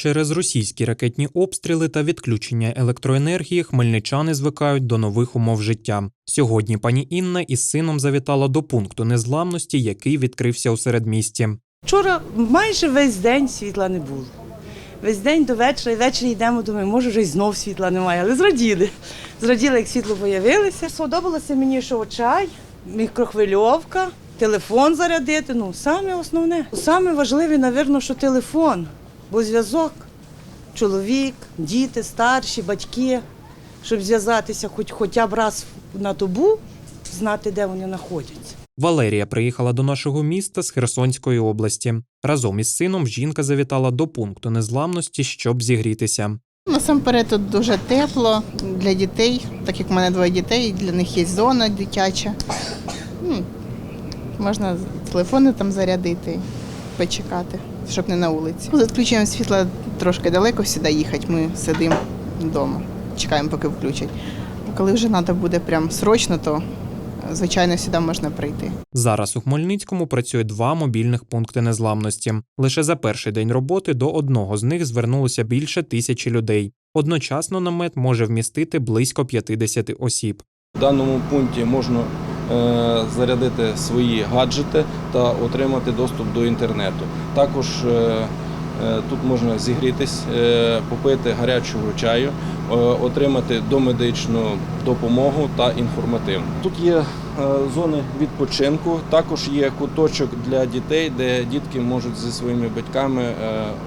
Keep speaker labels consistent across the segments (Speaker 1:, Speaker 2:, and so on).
Speaker 1: Через російські ракетні обстріли та відключення електроенергії хмельничани звикають до нових умов життя. Сьогодні пані Інна із сином завітала до пункту незламності, який відкрився у середмісті.
Speaker 2: Вчора майже весь день світла не було. Весь день до вечора, і ввечері йдемо, думаю, може вже й знов світла немає, але зраділи. Зраділи, як світло появилося. Сподобалося мені, що чай, мікрохвильовка, телефон зарядити. Ну, саме основне. Саме важливе, напевно, що телефон, бо зв'язок. Чоловік, діти, старші, батьки, щоб зв'язатися хоч хоча б раз на добу, знати, де вони знаходяться.
Speaker 1: Валерія приїхала до нашого міста з Херсонської області. Разом із сином жінка завітала до пункту незламності, щоб зігрітися.
Speaker 3: Насамперед тут дуже тепло для дітей, так як в мене двоє дітей, для них є зона дитяча. Ну, можна телефони там зарядити, почекати, щоб не на вулиці. За відключенням світла трошки далеко сюди їхати, ми сидимо вдома, чекаємо, поки включать. Коли вже треба буде прям срочно, то звичайно сюди можна прийти.
Speaker 1: Зараз у Хмельницькому працює два мобільних пункти незламності. Лише за перший день роботи до одного з них звернулося більше тисячі людей. Одночасно намет може вмістити близько 50 осіб.
Speaker 4: В даному пункті можна зарядити свої гаджети та отримати доступ до інтернету. Також е, е, тут можна зігрітись, е, попити гарячого чаю, е, отримати домедичну допомогу та інформативну. Тут є е, зони відпочинку, також є куточок для дітей, де дітки можуть зі своїми батьками е,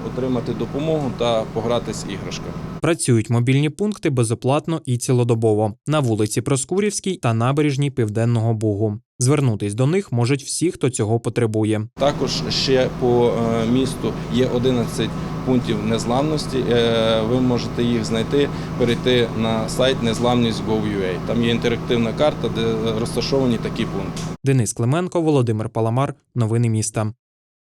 Speaker 4: отримати допомогу та погратись іграшками.
Speaker 1: Працюють мобільні пункти безоплатно і цілодобово на вулиці Проскурівській та набережній Південного Бугу. Звернутись до них можуть всі, хто цього потребує.
Speaker 4: Також ще по е, місту є 11 пунктів незламності. Е, Ви можете їх знайти, перейти на сайт незламність.gov.ua. Там є інтерактивна карта, де розташовані такі пункти.
Speaker 1: Денис Клименко, Володимир Паламар. Новини міста.